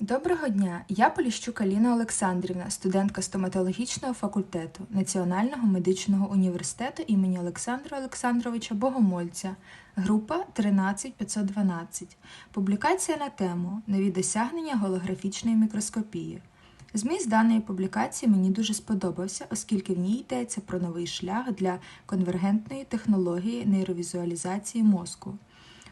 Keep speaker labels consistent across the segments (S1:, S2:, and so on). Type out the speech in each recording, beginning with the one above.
S1: Доброго дня! Я Поліщук Аліна Олександрівна, студентка стоматологічного факультету Національного медичного університету імені Олександра Олександровича Богомольця, група 13512. Публікація на тему Нові досягнення голографічної мікроскопії. Зміст даної публікації мені дуже сподобався, оскільки в ній йдеться про новий шлях для конвергентної технології нейровізуалізації мозку.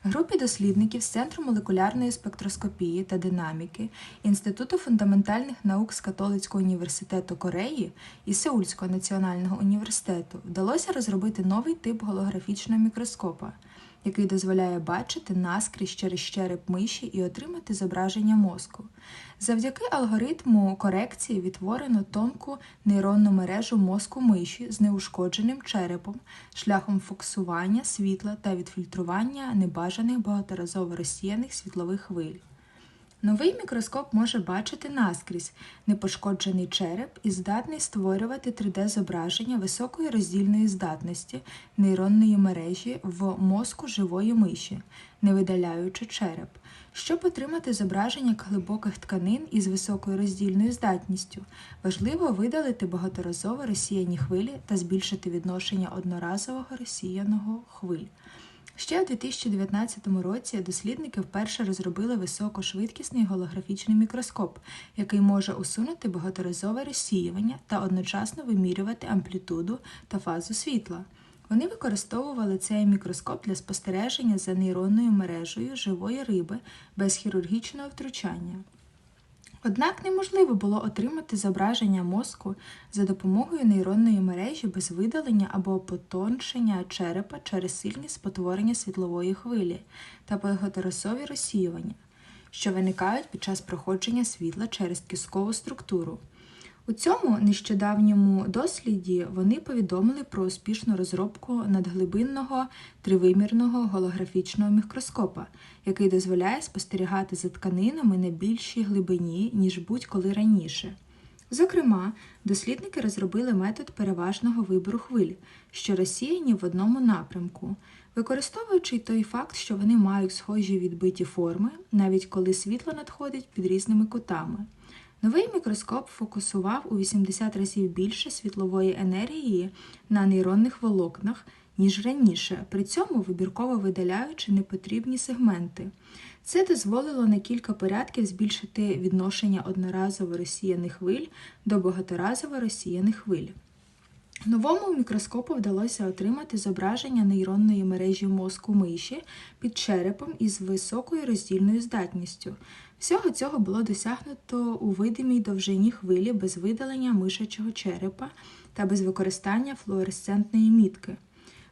S1: Групі дослідників з Центру молекулярної спектроскопії та динаміки Інституту фундаментальних наук з Католицького університету Кореї і Сеульського національного університету вдалося розробити новий тип голографічного мікроскопа, який дозволяє бачити наскрізь через череп миші і отримати зображення мозку. Завдяки алгоритму корекції відтворено тонку нейронну мережу мозку миші з неушкодженим черепом, шляхом фоксування світла та відфільтрування небажаних багаторазово розсіяних світлових хвиль. Новий мікроскоп може бачити наскрізь непошкоджений череп і здатний створювати 3D-зображення високої роздільної здатності нейронної мережі в мозку живої миші, не видаляючи череп. Щоб отримати зображення глибоких тканин із високою роздільною здатністю, важливо видалити багаторазово розсіяні хвилі та збільшити відношення одноразового розсіяного хвиль. Ще у 2019 році дослідники вперше розробили високошвидкісний голографічний мікроскоп, який може усунути багаторазове розсіювання та одночасно вимірювати амплітуду та фазу світла. Вони використовували цей мікроскоп для спостереження за нейронною мережею живої риби без хірургічного втручання. Однак неможливо було отримати зображення мозку за допомогою нейронної мережі без видалення або потоншення черепа через сильні спотворення світлової хвилі та багаторазові розсіювання, що виникають під час проходження світла через кіскову структуру. У цьому нещодавньому досліді вони повідомили про успішну розробку надглибинного тривимірного голографічного мікроскопа, який дозволяє спостерігати за тканинами на більшій глибині, ніж будь-коли раніше. Зокрема, дослідники розробили метод переважного вибору хвиль, що розсіяні в одному напрямку, використовуючи той факт, що вони мають схожі відбиті форми, навіть коли світло надходить під різними кутами. Новий мікроскоп фокусував у 80 разів більше світлової енергії на нейронних волокнах, ніж раніше, при цьому вибірково видаляючи непотрібні сегменти. Це дозволило на кілька порядків збільшити відношення одноразово розсіяних хвиль до багаторазово розсіяних хвиль. Новому мікроскопу вдалося отримати зображення нейронної мережі мозку миші під черепом із високою роздільною здатністю. Всього цього було досягнуто у видимій довжині хвилі без видалення мишачого черепа та без використання флуоресцентної мітки.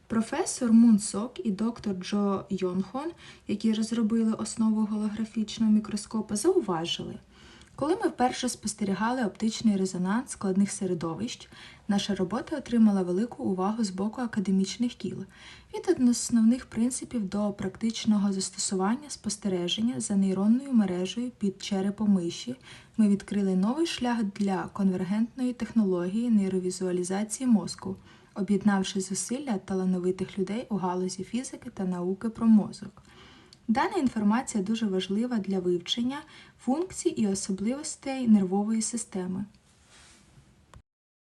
S1: Професор Мун Сок і доктор Джо Йонхон, які розробили основу голографічного мікроскопа, зауважили. Коли ми вперше спостерігали оптичний резонанс складних середовищ, наша робота отримала велику увагу з боку академічних кіл від основних принципів до практичного застосування спостереження за нейронною мережею під черепом миші. Ми відкрили новий шлях для конвергентної технології нейровізуалізації мозку, об'єднавши зусилля талановитих людей у галузі фізики та науки про мозок. Дана інформація дуже важлива для вивчення функцій і особливостей нервової системи.